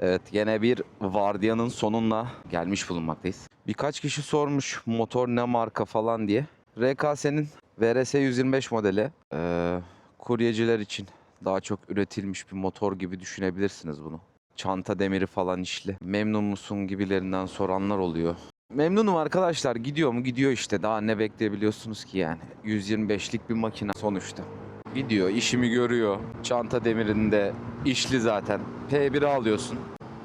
Evet gene bir vardiyanın sonuna gelmiş bulunmaktayız. Birkaç kişi sormuş motor ne marka falan diye. RKS'nin VRS 125 modeli. Ee, kuryeciler için daha çok üretilmiş bir motor gibi düşünebilirsiniz bunu. Çanta demiri falan işli. Memnun musun gibilerinden soranlar oluyor. Memnunum arkadaşlar. Gidiyor mu? Gidiyor işte. Daha ne bekleyebiliyorsunuz ki yani? 125'lik bir makine sonuçta. Gidiyor, işimi görüyor. Çanta demirinde işli zaten. P1'i alıyorsun.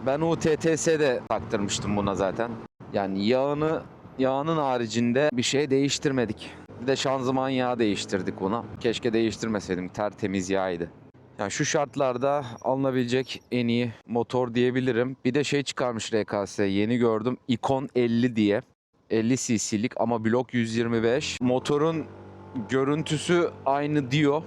Ben UTTS'de taktırmıştım buna zaten. Yani yağını yağının haricinde bir şey değiştirmedik. Bir de şanzıman yağı değiştirdik buna. Keşke değiştirmeseydim. Tertemiz yağydı. Yani şu şartlarda alınabilecek en iyi motor diyebilirim. Bir de şey çıkarmış RKS yeni gördüm. Icon 50 diye. 50 cc'lik ama blok 125. Motorun görüntüsü aynı diyor.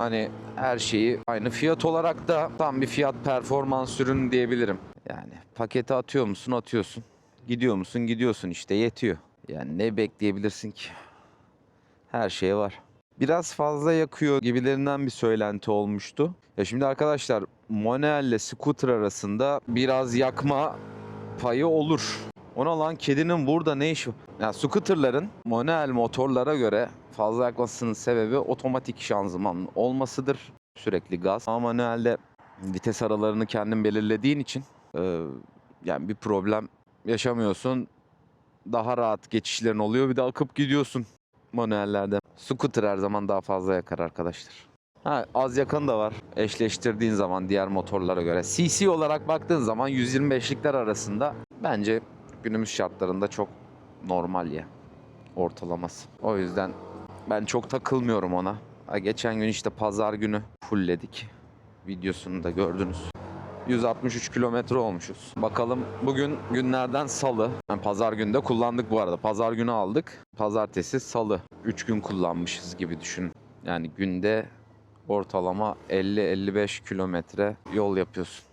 Hani her şeyi aynı. Fiyat olarak da tam bir fiyat performans ürünü diyebilirim. Yani paketi atıyor musun atıyorsun. Gidiyor musun gidiyorsun işte yetiyor. Yani ne bekleyebilirsin ki? Her şey var. Biraz fazla yakıyor gibilerinden bir söylenti olmuştu. Ya şimdi arkadaşlar Monel ile scooter arasında biraz yakma payı olur. Ona lan kedinin burada ne işi? Ya scooterların Monel motorlara göre fazla yakmasının sebebi otomatik şanzıman olmasıdır. Sürekli gaz. Ama manuelde vites aralarını kendin belirlediğin için e, yani bir problem yaşamıyorsun. Daha rahat geçişlerin oluyor. Bir de akıp gidiyorsun manuellerde. Scooter her zaman daha fazla yakar arkadaşlar. Ha, az yakın da var. Eşleştirdiğin zaman diğer motorlara göre. CC olarak baktığın zaman 125'likler arasında bence günümüz şartlarında çok normal ya. Ortalaması. O yüzden ben çok takılmıyorum ona. Ha, geçen gün işte pazar günü fullledik. Videosunu da gördünüz. 163 kilometre olmuşuz. Bakalım bugün günlerden salı. Yani pazar günü de kullandık bu arada. Pazar günü aldık. Pazartesi salı. 3 gün kullanmışız gibi düşünün. Yani günde ortalama 50-55 kilometre yol yapıyorsun.